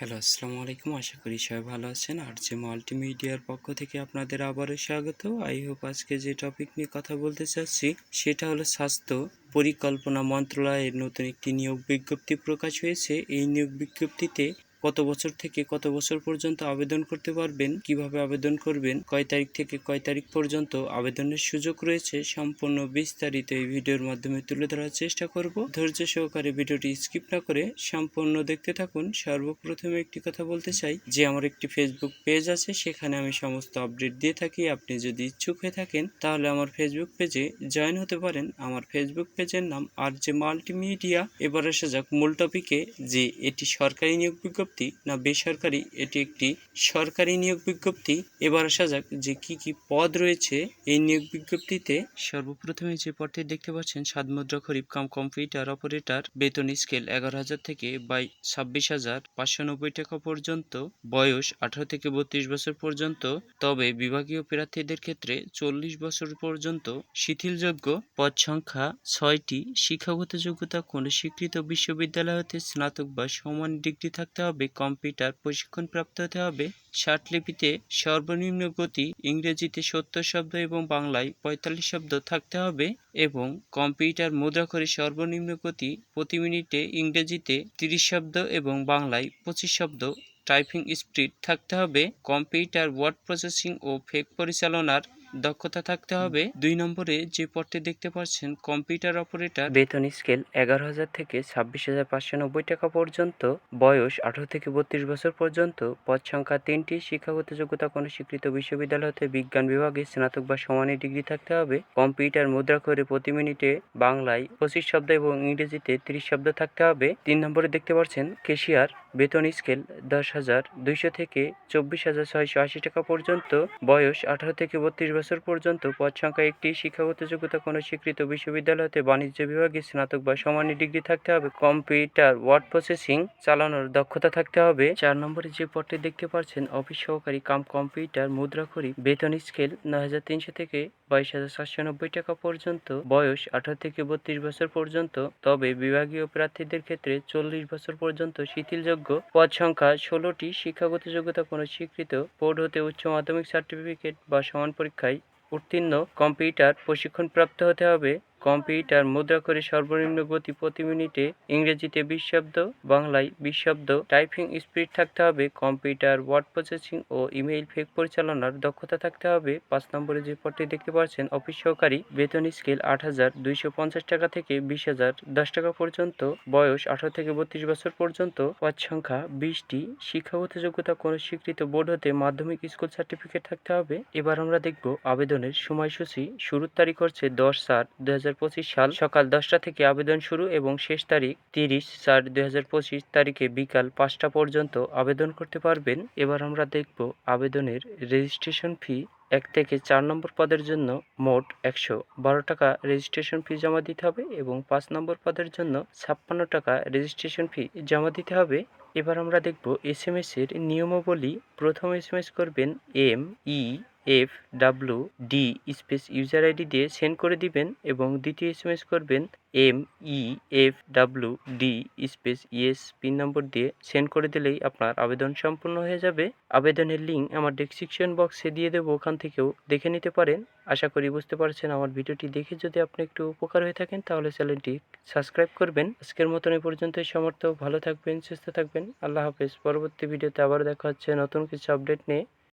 Hello, আসসালামু আলাইকুম। আশা করি সবাই ভালো আছেন। আর যে মাল্টিমিডিয়ার পক্ষ থেকে আপনাদের আবারও স্বাগত। আই হোপ আজকে যে টপিক নিয়ে কথা বলতে চাচ্ছি, সেটা হলো স্বাস্থ্য পরিকল্পনা মন্ত্রণালয়ের নতুন একটি নিয়োগ বিজ্ঞপ্তি প্রকাশ হয়েছে। এই নিয়োগ বিজ্ঞপ্তিতে কত বছর থেকে কত বছর পর্যন্ত আবেদন করতে পারবেন, কীভাবে আবেদন করবেন, কয় তারিখ থেকে কয় তারিখ পর্যন্ত আবেদনের সুযোগ রয়েছে, সম্পূর্ণ বিস্তারিত এই ভিডিওর মাধ্যমে তুলে ধরার চেষ্টা করব। ধৈর্য সহকারে ভিডিওটি স্কিপ না করে সম্পূর্ণ দেখতে থাকুন। সর্বপ্রথমে একটি কথা বলতে চাই, যে আমার একটি ফেসবুক পেজ আছে, সেখানে আমি সমস্ত আপডেট দিয়ে থাকি। আপনি যদি ইচ্ছুক হয়ে থাকেন, তাহলে আমার ফেসবুক পেজে জয়েন হতে পারেন। আমার ফেসবুক পেজের নাম আর যে মাল্টিমিডিয়া। এবার আসা যাক মূল টপিকে যে এটি সরকারি নিয়োগ বিজ্ঞপ্তি না, বেসরকারি? এটি একটি সরকারি নিয়োগ বিজ্ঞপ্তি? এবার আসা যাক যে কি কি পদ রয়েছে এই নিয়োগ বিজ্ঞপ্তিতে। সর্বপ্রথমে যে পদটি দেখতে পাচ্ছেন সাত মুদ্রা খরিফ কাম কম্পিউটার অপারেটর, বেতন স্কেল এগারো হাজার থেকে বাই ছাব্বিশ হাজার পাঁচশো নব্বই টাকা পর্যন্ত, বয়স আঠারো থেকে বত্রিশ বছর পর্যন্ত, তবে বিভাগীয় প্রার্থীদের ক্ষেত্রে চল্লিশ বছর পর্যন্ত শিথিলযোগ্য পদ সংখ্যা ছয়টি। শিক্ষাগত যোগ্যতা, কোনো স্বীকৃত বিশ্ববিদ্যালয় হতে স্নাতক বা সমান ডিগ্রি থাকতে হবে। কম্পিউটার প্রশিক্ষণ প্রাপ্ত হতে হবে। ষাটলিপিতে সর্বনিম্ন গতি, ইংরেজিতে সত্তর শব্দ এবং বাংলায় পঁয়তাল্লিশ শব্দ থাকতে হবে এবং কম্পিউটার মুদ্রা করে সর্বনিম্ন গতি, প্রতি মিনিটে ইংরেজিতে তিরিশ শব্দ এবং বাংলায় পঁচিশ শব্দ টাইপিং স্পিড থাকতে হবে। কম্পিউটার ওয়ার্ড প্রসেসিং ও ফেক পরিচালনার দক্ষতা থাকতে হবে। দুই নম্বরে যে পদটি দেখতে পাচ্ছেন কম্পিউটার অপারেটর। বেতন স্কেল এগারো হাজার থেকে ছাব্বিশ হাজার পাঁচশো নব্বই টাকা পর্যন্ত। বয়স আঠারো থেকে বত্রিশ বছর পর্যন্ত। পদ সংখ্যা তিনটি। শিক্ষাগত যোগ্যতা কোনো স্বীকৃত বিশ্ববিদ্যালয় হতে বিজ্ঞান বিভাগে স্নাতক বা সমানের ডিগ্রি থাকতে হবে। কম্পিউটার মুদ্রা করে প্রতি মিনিটে বাংলায় পঁচিশ শব্দ এবং ইংরেজিতে তিরিশ শব্দ থাকতে হবে। তিন নম্বরে দেখতে পাচ্ছেন কেশিয়ার। বেতন স্কেল দশ হাজার দুইশো থেকে চব্বিশ হাজার ছয়শো আশি টাকা পর্যন্ত। বয়স আঠারো থেকে বত্রিশ বছর পর্যন্ত পদ সংখ্যা একটি শিক্ষাগত যোগ্যতা কোনো স্বীকৃত বিশ্ববিদ্যালয়তে বাণিজ্য বিভাগে স্নাতক বা সমানী ডিগ্রি থাকতে হবে। কম্পিউটার, ওয়ার্ড প্রসেসিং চালানোর দক্ষতা থাকতে হবে। চার নম্বরে যে পদটি দেখতে পাচ্ছেন অফিস সহকারী কাম কম্পিউটার মুদ্রাখড়ি বেতন স্কেল নয় হাজার তিনশো থেকে বাইশ হাজার সাতশো নব্বই টাকা পর্যন্ত, বয়স আঠারো থেকে বত্রিশ বছর পর্যন্ত, তবে বিভাগীয় প্রার্থীদের ক্ষেত্রে চল্লিশ বছর পর্যন্ত শিথিলযোগ্য। পদ সংখ্যা ষোলোটি। শিক্ষাগত যোগ্যতা কোনো স্বীকৃত। বোর্ড হতে উচ্চ মাধ্যমিক সার্টিফিকেট বা সমান পরীক্ষায় উত্তীর্ণ। কম্পিউটার প্রশিক্ষণপ্রাপ্ত হতে হবে। কম্পিউটার মুদ্রা করে সর্বনিম্ন গতি প্রতি মিনিটে ইংরেজিতে বিশ শব্দ বাংলায় বিশ শব্দ টাইপিং স্পিড থাকতে হবে, কম্পিউটার ওয়ার্ড প্রসেসিং ও ইমেইল ফেক পরিচালনার দক্ষতা থাকতে হবে। পাঁচ নম্বরে যে পদটি দেখতে পাচ্ছেন, অফিস সহকারী, বেতন স্কেল আট হাজার দুইশো পঞ্চাশ টাকা থেকে বিশ হাজার দশ টাকা পর্যন্ত, বয়স আঠারো থেকে বত্রিশ বছর পর্যন্ত, পদ সংখ্যা বিশটি, শিক্ষাগত যোগ্যতা কোনো স্বীকৃত বোর্ড হতে মাধ্যমিক স্কুল সার্টিফিকেট থাকতে হবে। এবার আমরা দেখব আবেদনের সময়সূচি, শুরুর তারিখ হচ্ছে দশ সাত দু সাল সকাল দশটা থেকে আবেদন শুরু এবং শেষ তারিখ তিরিশ চার দুই তারিখে বিকাল পাঁচটা পর্যন্ত আবেদন করতে পারবেন। এবার আমরা দেখব আবেদনের রেজিস্ট্রেশন ফি এক থেকে চার নম্বর পদের জন্য মোট একশো বারো টাকা রেজিস্ট্রেশন ফি জমা দিতে হবে এবং পাঁচ নম্বর পদের জন্য ছাপ্পান্ন টাকা রেজিস্ট্রেশন ফি জমা দিতে হবে। এবার আমরা দেখব এস এম এস এর নিয়মাবলী। প্রথম এস এম এস করবেন M, E F W D space user ID দিয়ে সেন্ড করে দিবেন এবং দ্বিতীয় এস এম এস করবেন M E F W D space ES pin number দিয়ে সেন্ড করে দিলেই আপনার আবেদন সম্পূর্ণ হয়ে যাবে। আবেদনের লিঙ্ক আমার ডেসক্রিপশন বক্সে দিয়ে দেবো, ওখান থেকেও দেখে নিতে পারেন। আশা করি বুঝতে পারছেন আমার ভিডিওটি দেখে যদি আপনি একটু উপকার হয়ে থাকেন তাহলে চ্যানেলটি সাবস্ক্রাইব করবেন। আজকের মতন এই পর্যন্ত সমর্থ ভালো থাকবেন, সুস্থ থাকবেন। আল্লাহ হাফেজ, পরবর্তী ভিডিওতে আবার দেখা হচ্ছে নতুন কিছু আপডেট নিয়ে।